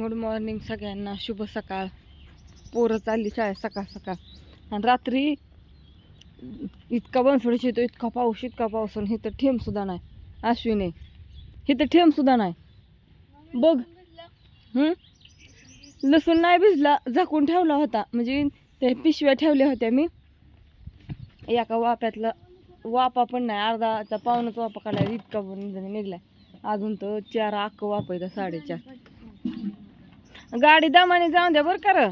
Good morning सगळ्यांना. शुभ सकाळ. पोरं चालली शाळेत सकाळ सकाळ. आणि रात्री इतका बनसोडीच येतो इतका पाऊस इतका पाऊस आणि हे तर सुद्धा नाही. अश्विने इथं तर सुद्धा नाही. बघ. लसूण नाही भिजला झाकून ठेवला होता. म्हणजे त्या पिशव्या ठेवल्या होत्या मी. एका वाप्यातला वापा पण नाही. अर्धाचा पाहुणच वापा काढला. इतका पण निघलाय अजून तर चार अक्क वापायचा साडेचार. गाडी दामाने जाऊन द्या बरं कर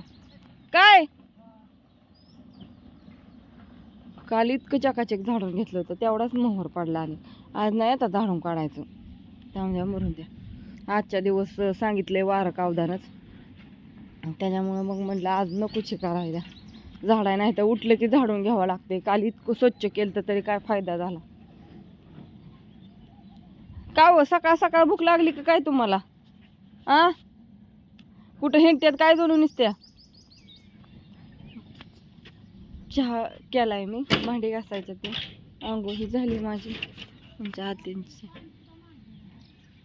काय? काल इतकं चकाचक झाडून घेतलं होतं तेवढाच मोहर पडला आणि आज नाही आता झाडून काढायचं. त्यामुळे मरून द्या. आजच्या दिवस सांगितले वारं कावदानच. त्याच्यामुळं मग म्हटलं आज नको शिकारायला झाडाय नाही तर उठलं की झाडून घ्यावं लागते काल इतकं स्वच्छ केलं तर तरी काय फायदा झाला. का हो सकाळ सकाळ भूक लागली का काय तुम्हाला? आ? कुठं हिंडत्यात काय जणू निसत्या? चहा केलाय मी भांडी घासायचं ते. आंघोळ ही झाली माझी आमच्या आत्यांची.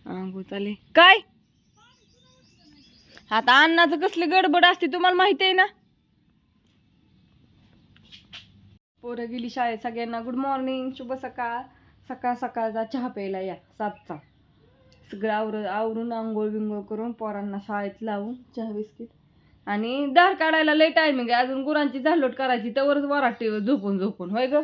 आंघोळ चाले काय? आता अन्नाचं कसली गडबड असते तुम्हाला माहिती आहे ना? पोरं गेली शाळेत सगळ्यांना गुड मॉर्निंग शुभ सकाळ. सकाळ सकाळचा चहा प्यायला या सातचा. सगळं आवर आवरून आंघोळ बिंगोळ करून पोरांना शाळेत लावून चहा बिस्किट. आणि दार काढायला लय टायमिंग आहे. अजून गुरांची झालोट करायची त्यावरच वराटे झोपून झोपून. होय ग?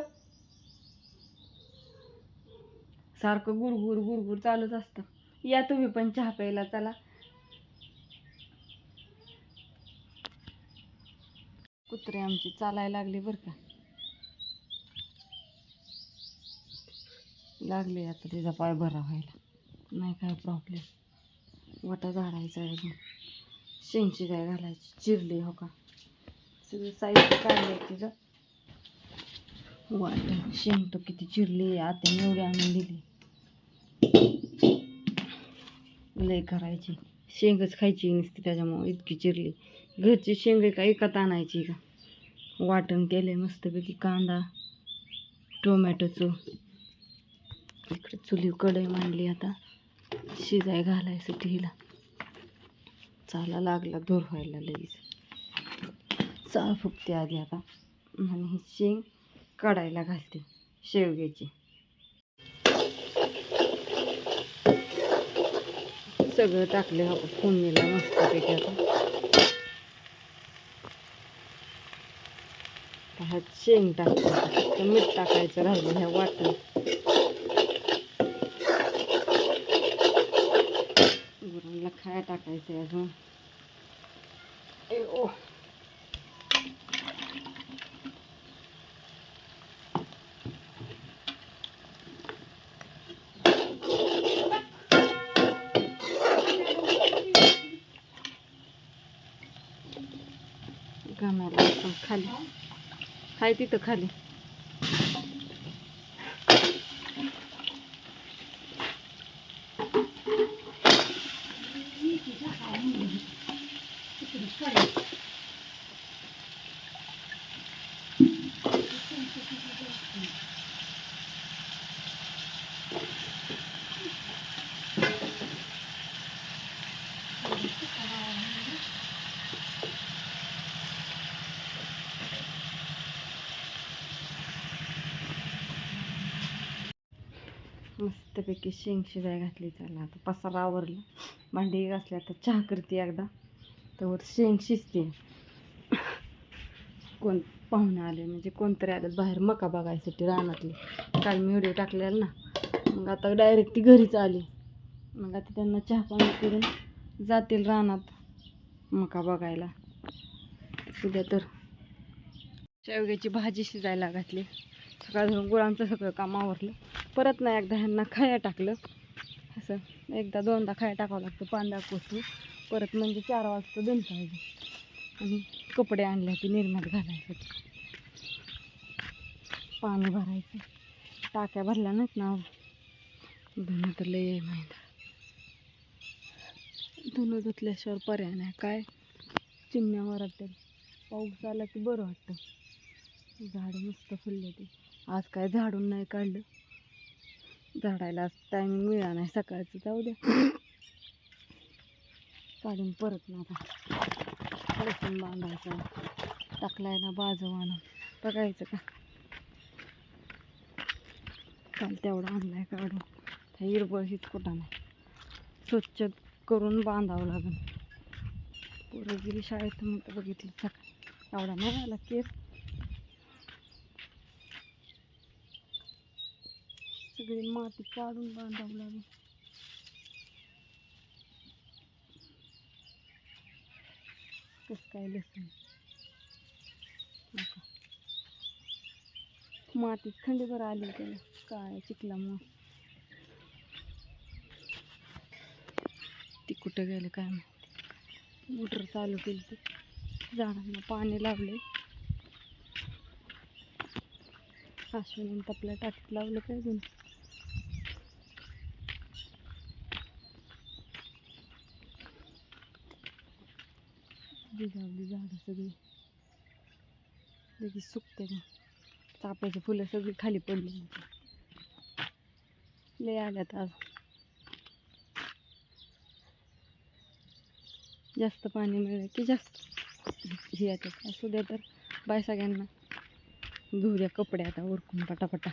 सारखं गुरगुर गुरगुर चालूच असतं. या तुम्ही पण चहा प्यायला चला. कुत्रे आमची चालायला लागली बरं का. लागले आता तिचा पाय भरा व्हायला नाही काय प्रॉब्लेम वाटा झाडायचा आहे अजून. शेंगची काय घालायची. चिरली हो का? सगळं साईज काढले तिचं. वाट शेंग तर किती चिरली आता एवढी आणून दिली. लय करायची. शेंगच खायची नसती त्याच्यामुळे इतकी चिरली. घरची शेंग का? एकात आणायची का? वाटण केले मस्तपैकी कांदा टोमॅटोचं. इकडे चुली कढई मांडली आता. शिजाय घालायसाठी हिला चाला लागला दूर व्हायला लगेच. चाळ फुकते आधी आता. आणि ही शेंग काढायला घालते शेवग्याची सगळं टाकले हा फोडणीला मस्तपैकी आता. ह्यात शेंग टाकते. मीठ टाकायचं राहिलं ह्या वाटण. खाया टाकायचं आहे अजून ओ आपण खाली. हाय तिथं खाली. मस्तपैकी शेंग शिजाय घातली चला आता पसारा आवरला. भांडी घासल्या तर चहा करते एकदा. तर शेंग शिजते. कोण पाहुणे आले म्हणजे कोणतरी आलं बाहेर मका बघायसाठी रानातली. काल मी व्हिडिओ टाकलेला ना. मग आता डायरेक्ट ती घरीच आली. मग आता त्यांना चहा पाणी करून जातील रानात मका बघायला. उद्या तर शेवग्याची भाजी शिजायला घातली. सकाळ धरून गुळांचं सगळं काम आवरलं. परत ना एकदा ह्यांना खाया टाकलं. असं एकदा दोनदा खाया टाकावं लागतं पांदा कोसू. परत म्हणजे चार वाजता दोन पाहिजे आणि कपडे आणले होते निर्मात घालायसाठी पाणी भरायचं. टाक्या भरल्या नाहीत ना धुणं तर लय महिना धुणं धुतल्याशिवाय पर्याय नाही. काय? चिमण्या वरटतात पाऊस आला की बरं वाटतं. झाडं मस्त फुलले ते. आज काय झाडून नाही काढलं. झाडायला टायमिंग मिळाला नाही सकाळचं. जाऊ द्या. काढून परत ना आता. लसूण बांधायचा. टाकलाय ना बाजवानं. बघायचं का? काल तेवढा आणलाय काढून. त्या हिरबळ हीच कुठं नाही. स्वच्छ करून बांधावं लागेल. पोरं शाळेत मग बघितली बघितलं सकाळी एवढा नाही आला केस सगळी माती काढून बांधावं लागेल. कसं काय लसूण? नका. माती बरं आली त्याला काय चिखलामुळं ती कुठं गेलं काय माहिती? मोटर चालू केली ती. झाडांना पाणी लावले. अश्विनी तपल्या टाकीत लावलं काय अजून भिजावली झाडं सगळी. लगेच सुकते मग. चाफ्याची फुलं सगळी खाली पडली. लय आल्यात आज. जास्त पाणी मिळलं की जास्त. हे येतात असू द्या तर बाय सगळ्यांना. धुऱ्या कपडे आता उरकून पटापटा.